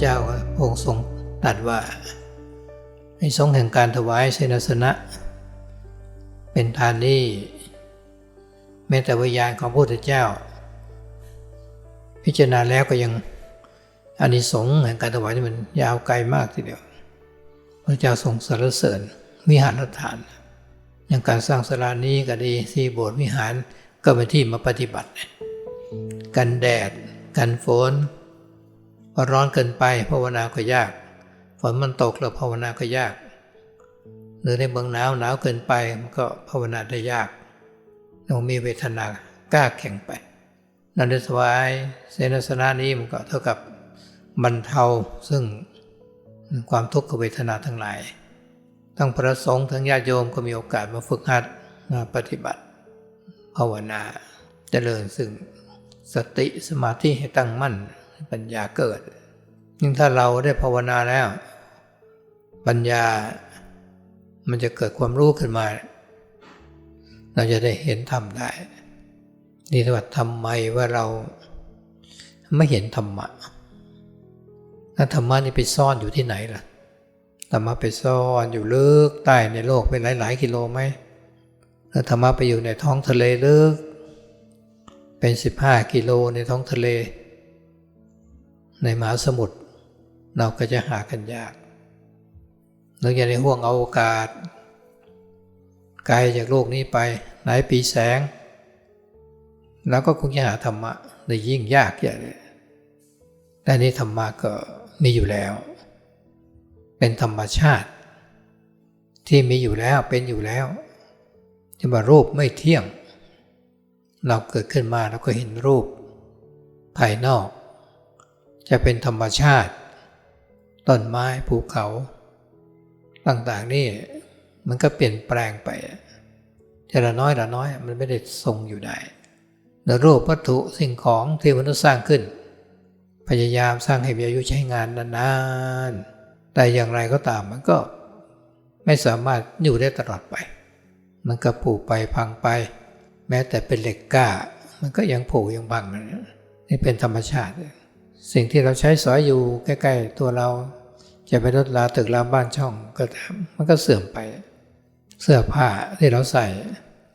เจ้าพระองค์ทรงตรัสว่าในสงแห่งการถวายเสนาสนะ เป็นทานนี้แม้แต่วิญญาณของพระพุทธเจ้า พิจารณาแล้วก็ยังอานิสงส์แห่งการถวายนี่มันยาวไกลมากทีเดียว พระเจ้าทรงสรรเสริญวิหารฐาน อย่างการสร้างสลานี้ก็ดีที่โบสถ์วิหารก็เป็นที่มาปฏิบัติ กันแดด กันฝน อร้อนเกินไปภาวนาก็ยาก ฝนมันตกแล้วภาวนาก็ยาก หรือในเมืองหนาวหนาวเกินไปมันก็ภาวนาได้ยากต้องมีเวทนากล้าแข่งไป นันเดสวายเสนาสนะนี้มันก็เท่ากับบรรเทาซึ่งความทุกขเวทนาทั้งหลาย ทั้งพระสงฆ์ทั้งญาติโยมก็มีโอกาสมาฝึกหัดมาปฏิบัติ ภาวนาจเจริญซึ่งสติสมาธิให้ตั้งมั่น ปัญญาเกิด ยิ่งถ้าเราได้ภาวนาแล้ว ปัญญามันจะเกิดความรู้ขึ้นมา เราจะได้เห็นธรรมได้ นี่ว่าทำไมว่าเราไม่เห็นธรรมะถ้าธรรมะนี่ไปซ่อนอยู่ที่ไหนล่ะธรรมะไปซ่อนอยู่ลึกใต้ในโลกเป็นหลาย ๆ กิโลไหมถ้าธรรมะไปอยู่ในท้องทะเลลึก เป็นสิบห้ากิโลในท้องทะเล ในมหาสมุทรเราก็จะหากันยากหรืออย่างในห่วงอวกาศไกลจากโลกนี้ไปหลายปีแสง แล้วก็คงจะหาธรรมะได้ยิ่งยากอย่างนี้แต่นี้ธรรมะก็มีอยู่แล้ว เป็นธรรมชาติ ที่มีอยู่แล้วเป็นอยู่แล้วจะว่ารูปไม่เที่ยง เราเกิดขึ้นมาเราก็เห็นรูป ภายนอก จะเป็นธรรมชาติ ต้นไม้ภูเขาต่างๆนี่มันก็เปลี่ยนแปลงไปจะละน้อยละน้อยมันไม่ได้ทรงอยู่ได้แต่รูปวัตถุสิ่งของที่มนุษย์สร้างขึ้น พยายามสร้างให้มีอายุใช้งานนานๆ แต่อย่างไรก็ตามมันก็ไม่สามารถอยู่ได้ตลอดไป มันก็ผุไปพังไป แม้แต่เป็นเหล็กกล้า มันก็ยังผุยังบังนี่เป็นธรรมชาติ สิ่งที่เราใช้สอยอยู่ใกล้ ๆ ตัวเรา จะไปรถลาตึกรามบ้านช่องก็ตามมันก็เสื่อมไป เสื้อผ้าที่เราใส่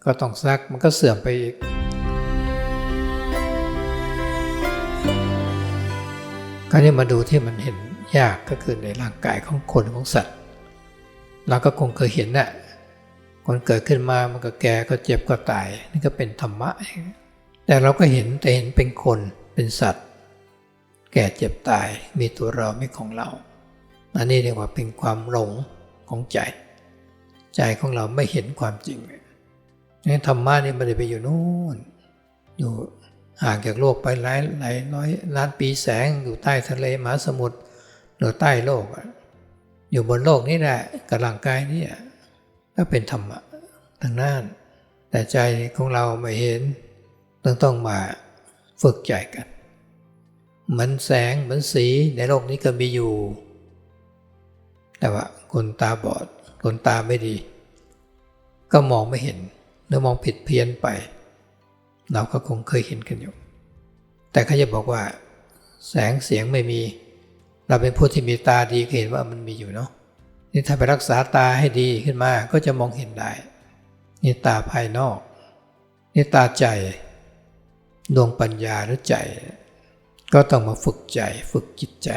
ก็ต้องซักมันก็เสื่อมไปอีก ก็นี่มาดูที่มันเห็นยากก็คือในร่างกายของคนของสัตว์เราก็คงเคยเห็นน่ะคนเกิดขึ้นมามันก็แก่ก็เจ็บก็ตายนี่ก็เป็นธรรมะแต่เราก็เห็นแต่เห็นเป็นคนเป็นสัตว์ แก่เจ็บตายมีตัวเราไม่ของเรา อันนี้เรียกว่าเป็นความหลงของใจ ใจของเราไม่เห็นความจริงนี่ธรรมะนี่ไม่ได้ไปอยู่นู่น อยู่ห่างจากโลกไปหลายหลายร้อยล้านปีแสงอยู่ใต้ทะเลมหาสมุทรหรือใต้โลก อยู่บนโลกนี่แหละกับร่างกายนี่ก็เป็นธรรมะทางนั้นแต่ใจของเราไม่เห็นต้องต้องมาฝึกใจกัน เหมือนแสงเหมือนสีในโลกนี้ก็มีอยู่ แต่ว่าคนตาบอด คนตาไม่ดี ก็มองไม่เห็นหรือมองผิดเพี้ยนไป เราก็คงเคยเห็นกันอยู่ แต่เขาจะบอกว่า แสงเสียงไม่มี เราเป็นผู้ที่มีตาดีก็เห็นว่ามันมีอยู่เนาะนี่ถ้าไปรักษาตาให้ดีขึ้นมาก็จะมองเห็นได้ นี่ตาภายนอก นี่ตาใจ ดวงปัญญาหรือใจ ก็ต้องมาฝึกใจฝึกจิตใจ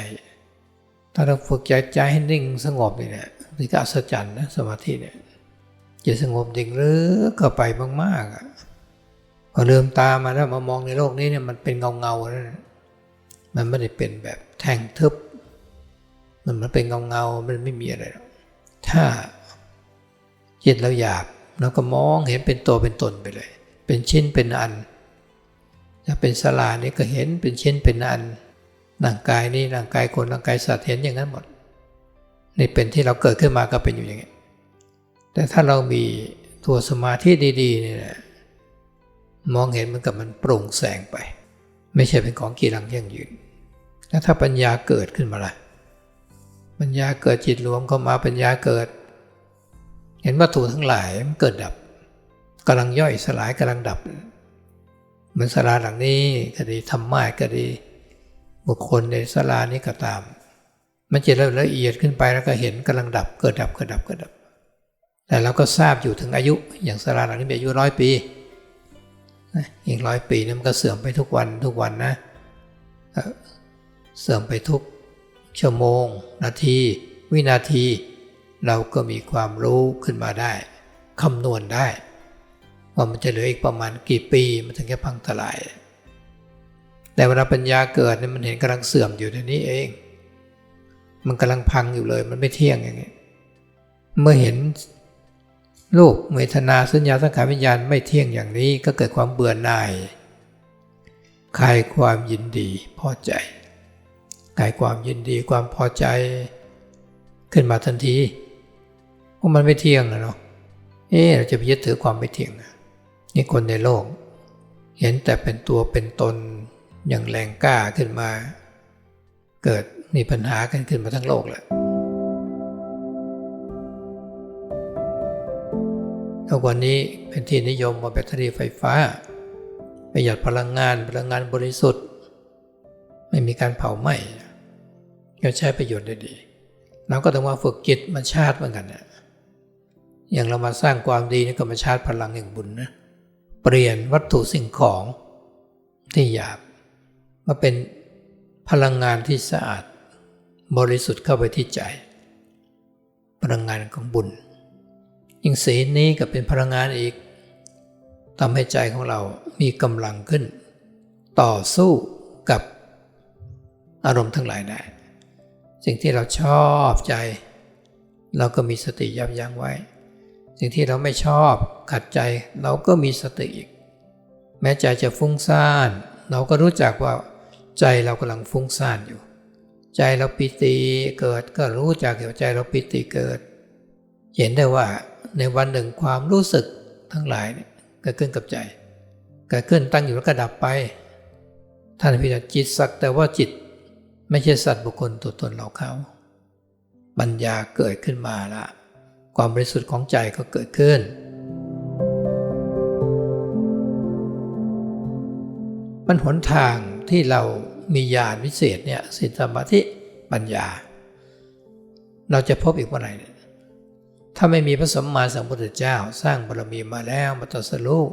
ถ้าเราฝึกใจใจให้นิ่งสงบเนี่ยนี่ก็อัศจรรย์นะสมาธิเนี่ยจะสงบจริงหรือก็ไปมากๆอะพอเริ่มตามาแล้วมามองในโลกนี้เนี่ยมันเป็นเงาเงาแล้วมันไม่ได้เป็นแบบแท่งทึบ มันมันเป็นเงาเงามันไม่มีอะไรหรอกถ้าจิตเราหยาบเราก็มองเห็นเป็นตัวเป็นตนไปเลย เป็นชิ้นเป็นอัน ถ้าเป็นสลานี่ก็เห็นเป็นชิ้นเป็นอันร่างกายนี่ร่างกายคนร่างกายสัตว์เห็นอย่างนั้นหมด นี่เป็นที่เราเกิดขึ้นมาก็เป็นอยู่อย่างนี้แต่ถ้าเรามีตัวสมาธิดีๆเนี่ยมองเห็นมันกับมันโปร่งแสงไป ไม่ใช่เป็นของกีรังยั่งยืนแล้วถ้าปัญญาเกิดขึ้นมาล่ะปัญญาเกิดจิตรวมเข้ามาปัญญาเกิด เห็นวัตถุทั้งหลายมันเกิดดับกำลังย่อยสลายกำลังดับ เหมือนสลาหลังนี้ก็ดีธรรมะก็ดี บุคคลในสลานี้ก็ตาม มันจะละเอียดขึ้นไปแล้วก็เห็นกำลังดับเกิดดับเกิดดับเกิดดับ แต่เราก็ทราบอยู่ถึงอายุ อย่างสาราหลังนี้มีอายุร้อยปีอีกร้อยปีนี่มันก็เสื่อมไปทุกวันทุกวันนะเสื่อมไปทุกชั่วโมง นาที วินาที เราก็มีความรู้ขึ้นมาได้คำนวณได้ ว่ามันจะเหลืออีกประมาณกี่ปีมันถึงจะพังทลาย แต่เวลาปัญญาเกิดเนี่ยมันเห็นกำลังเสื่อมอยู่ในนี้เอง มันกำลังพังอยู่เลยมันไม่เที่ยงอย่างนี้เมื่อเห็นรูปเวทนาสัญญาสังขารวิญญาณไม่เที่ยงอย่างนี้ก็เกิดความเบื่อหน่ายคลายความยินดีพอใจคลายความยินดีความพอใจขึ้นมาทันทีเพราะมันไม่เที่ยงนะเนาะ เอ๊เราจะไปยึดถือความไม่เที่ยงนี่ นี่คนในโลก เห็นแต่เป็นตัวเป็นตนอย่างแรงกล้าขึ้นมา เกิดมีปัญหากันขึ้นมาทั้งโลกแหละทุกวันนี้เป็นที่นิยมว่าแบตเตอรี่ไฟฟ้า ประหยัดพลังงานพลังงานบริสุทธิ์ ไม่มีการเผาไหม้ก็ใช้ประโยชน์ได้ดี เราก็ต้องมาฝึกจิตมาชาติเหมือนกันนะอย่างเรามาสร้างความดีนี่ก็มาชาร์จพลังแห่งบุญนะ เปลี่ยนวัตถุสิ่งของที่หยาบมาเป็นพลังงานที่สะอาด บริสุทธิ์เข้าไปที่ใจ พลังงานของบุญ ยิ่งศีลนี้ก็เป็นพลังงานอีกทำให้ใจของเรามีกำลังขึ้น ต่อสู้กับอารมณ์ทั้งหลายได้ สิ่งที่เราชอบใจ เราก็มีสติยับยั้งไว้ สิ่งที่เราไม่ชอบขัดใจเราก็มีสติอีก แม้ใจจะฟุ้งซ่าน เราก็รู้จักว่า ใจเรากำลังฟุ้งซ่านอยู่ ใจเราปิติเกิดก็รู้จักเกี่ยวใจเราปิติเกิด เห็นได้ว่าในวันหนึ่งความรู้สึกทั้งหลายเนี่ยเกิดขึ้นกับใจเกิดขึ้นตั้งอยู่แล้วก็ดับไป ท่านพิจารณาจิตสักแต่ว่าจิตไม่ใช่สัตว์บุคคลตัวตนเราเขาปัญญาเกิดขึ้นมาละ ความบริสุทธิ์ของใจก็เกิดขึ้น มันหนทางที่เรามีญาณวิเศษเนี่ยสิทธมาธิปัญญา เราจะพบอีกเมื่อไหร่เนี่ยถ้าไม่มีพระสมมาสัมพุทธเจ้า สร้างบารมีมาแล้วมาตรัสรู้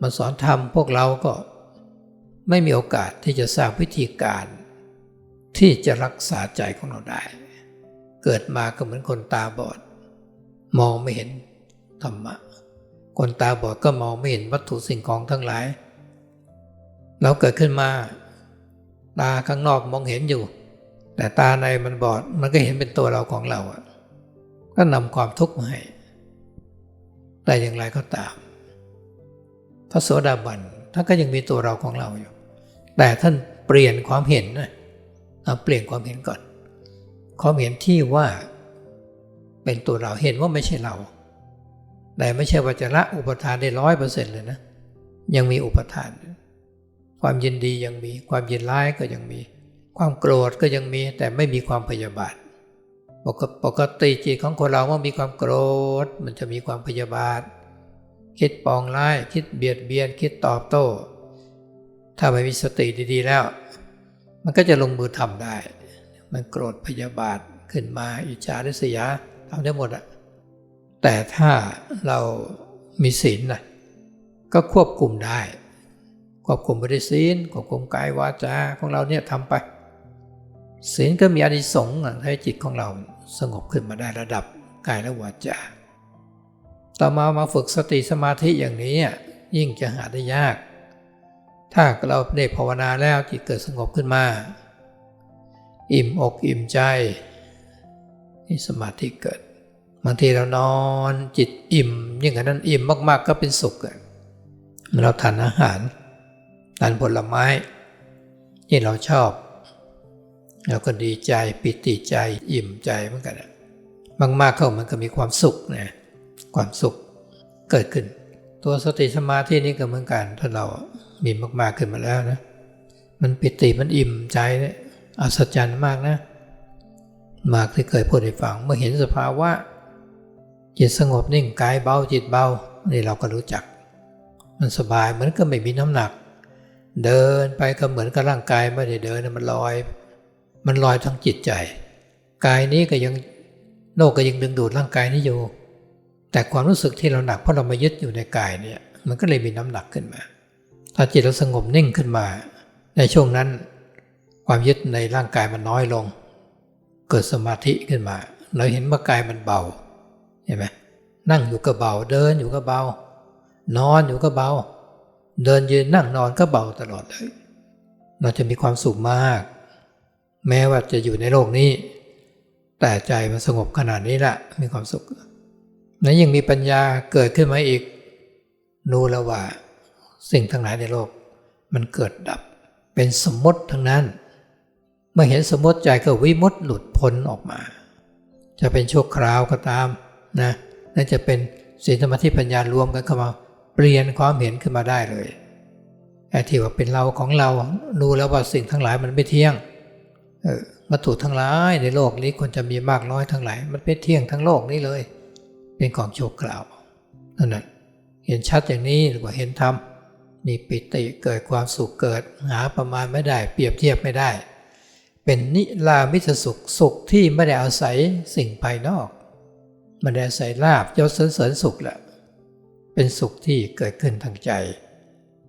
มาสอนธรรมพวกเราก็ไม่มีโอกาสที่จะสร้างวิธีการ ที่จะรักษาใจของเราได้ เกิดมาก็เหมือนคนตาบอด มองไม่เห็นธรรมะ คนตาบอดก็มองไม่เห็นวัตถุสิ่งของทั้งหลาย เราเกิดขึ้นมา ตาข้างนอกมองเห็นอยู่ แต่ตาในมันบอดมันก็เห็นเป็นตัวเราของเราอะก็นำความทุกข์มาให้ แต่อย่างไรก็ตาม พระโสดาบันท่านก็ยังมีตัวเราของเราอยู่ แต่ท่านเปลี่ยนความเห็นนะเอาเปลี่ยนความเห็นก่อน ความเห็นที่ว่า เป็นตัวเราเห็นว่าไม่ใช่เรา แต่ไม่ใช่ว่าจะละอุปทานได้ร้อยเปอร์เซ็นต์เลยนะ ยังมีอุปทาน ความยินดียังมี ความยินร้ายก็ยังมี ความโกรธก็ยังมี แต่ไม่มีความพยาบาท ปกติจิตของคนเราเมื่อมีความโกรธ มันจะมีความพยาบาท คิดปองร้าย คิดเบียดเบียน คิดตอบโต้ ถ้าไม่มีสติดีๆแล้ว มันก็จะลงมือทำได้ มันโกรธพยาบาทขึ้นมาอิจฉาริษยา ทำได้หมดอะแต่ถ้าเรามีศีลนะก็ควบคุมได้ ควบคุมบริศีลควบคุมกายวาจาของเราเนี่ยทำไป ศีลก็มีอานิสงส์ให้จิตของเราสงบขึ้นมาได้ระดับกายและวาจาต่อมามาฝึกสติสมาธิอย่างนี้ยิ่งจะหาได้ยาก ถ้าเราได้ภาวนาแล้วจิตเกิดสงบขึ้นมา อิ่มอกอิ่มใจ นี่สมาธิเกิดบางทีเรานอนจิตอิ่ม ยิ่งกว่านั้นอิ่มมากๆก็เป็นสุขเราทานอาหารทานผลไม้ที่เราชอบ เราก็ดีใจปิติใจอิ่มใจเหมือนกันมากๆเข้ามันก็มีความสุขนะความสุขเกิดขึ้น ตัวสติสมาธินี้ก็เหมือนกัน ถ้าเรามีมากๆขึ้นมาแล้วนะ มันปิติมันอิ่มใจเนี่ยอัศจรรย์มากนะ มากที่เคยพูดให้ฟังเมื่อเห็นสภาวะ จิตสงบนิ่งกายเบาจิตเบานี่เราก็รู้จัก มันสบายเหมือนก็ไม่มีน้ำหนัก เดินไปก็เหมือนกับร่างกายไม่ได้เดินมันลอย มันลอยทั้งจิตใจ กายนี้ก็ยังโลกก็ยังดึงดูดร่างกายนี้อยู่ แต่ความรู้สึกที่เราหนักเพราะเรามายึดอยู่ในกายเนี่ยมันก็เลยมีน้ำหนักขึ้นมา ถ้าจิตเราสงบนิ่งขึ้นมา ในช่วงนั้น ความยึดในร่างกายมันน้อยลง เกิดสมาธิขึ้นมา เราเห็นว่ากายมันเบาเห็นไหมนั่งอยู่ก็เบา เดินอยู่ก็เบา นอนอยู่ก็เบา เดินยืนนั่งนอนก็เบาตลอดเลย เราจะมีความสุขมาก แม้ว่าจะอยู่ในโลกนี้ แต่ใจมันสงบขนาดนี้แหละมีความสุขนั้นยังมีปัญญาเกิดขึ้นมาอีกรู้แล้วว่า สิ่งทั้งหลายในโลก มันเกิดดับเป็นสมมติทั้งนั้น มื่อเห็นสมมติใจก็วิมุตติหลุดพ้นออกมา จะเป็นชั่วคราวก็ตามนะนั่นจะเป็นศีลสมาธิปัญญารวมกันเข้ามาเปลี่ยนความเห็นขึ้นมาได้เลยไอ้ที่ว่าเป็นเราของเรารู้แล้วว่าสิ่งทั้งหลายมันไม่เที่ยงเออวัตถุทั้งหลายในโลกนี้ควรจะมีมากน้อยทั้งหลาย มันไม่เที่ยงทั้งโลกนี้เลย เป็นของโชั่วคราวนั่นแหละเห็นชัดอย่างนี้หรือว่าเห็นธรรมมีปิติเกิดความสุขเกิด หาประมาณไม่ได้ เปรียบเทียบไม่ได้ เป็นนิรามิตสุขสุขที่ไม่ได้อาศัยสิ่งภายนอกไม่ได้อาศัยลาบยศเสริญเสริญสุขแหละเป็นสุขที่เกิดขึ้นทางใจ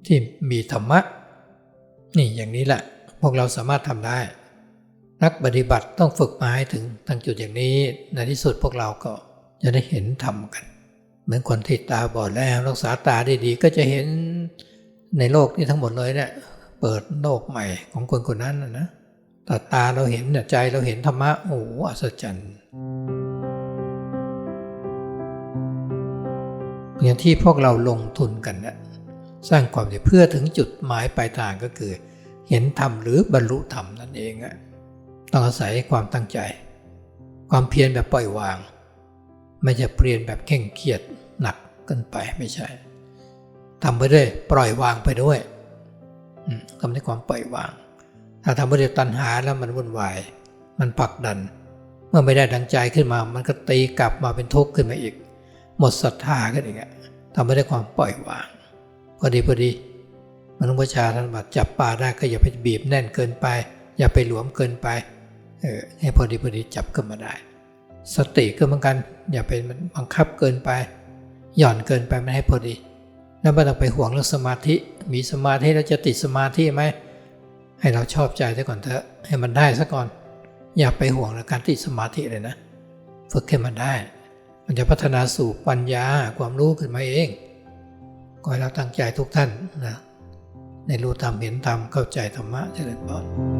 ที่มีธรรมะ นี่อย่างนี้แหละพวกเราสามารถทำได้ นักปฏิบัติต้องฝึกมาให้ถึงทางจุดอย่างนี้ในที่สุดพวกเราก็จะได้เห็นธรรมกัน เหมือนคนที่ตาบอดแล้วรักษาตาได้ดีก็จะเห็นในโลกนี้ทั้งหมดเลยเนี่ยเปิดโลกใหม่ของคนคนนั้นนะนะ แต่ตาเราเห็นเนี่ยใจเราเห็นธรรมะโอ้โหอัศจรรย์อย่างที่พวกเราลงทุนกันเนี่ยสร้างความดีเพื่อถึงจุดหมายปลายทางก็คือ เห็นธรรมหรือบรรลุธรรมนั่นเองอะต้องอาศัยความตั้งใจ ความเพียรแบบปล่อยวาง ไม่จะเปลี่ยนแบบเข่งเครียดหนักเกินไปไม่ใช่ทำไปด้วยปล่อยวางไปด้วยทำด้วยความปล่อยวาง ถ้าทำไปด้วยตัณหาแล้วมันวุ่นวาย มันผลักดัน เมื่อไม่ได้ดังใจขึ้นมา มันก็ตีกลับมาเป็นทุกข์ขึ้นมาอีก หมดศรัทธาขึ้นอีกอะทำไปด้ความปล่อยวางพอดีพอดีมนุษย์ประชาท่านบอกจับปลาได้ก็อย่าไปบีบแน่นเกินไป อย่าไปหลวมเกินไปเออให้พอดีพอดีจับขึ้นมาได้ สติก็เหมือนกัน อย่าไปมันบังคับเกินไป หย่อนเกินไปไม่ให้พอดี แล้วไม่ต้องไปห่วงเรื่องสมาธิ มีสมาธิแล้วจะติดสมาธิไหม ให้เราชอบใจซะก่อนเถอะให้มันได้ซะก่อน อย่าไปห่วงการติดสมาธิเลยนะ ฝึกให้มันได้ มันจะพัฒนาสู่ปัญญาความรู้ขึ้นมาเองขอให้เราตั้งใจทุกท่านนะในรู้ธรรมเห็นธรรมเข้าใจธรรมะเจริญพร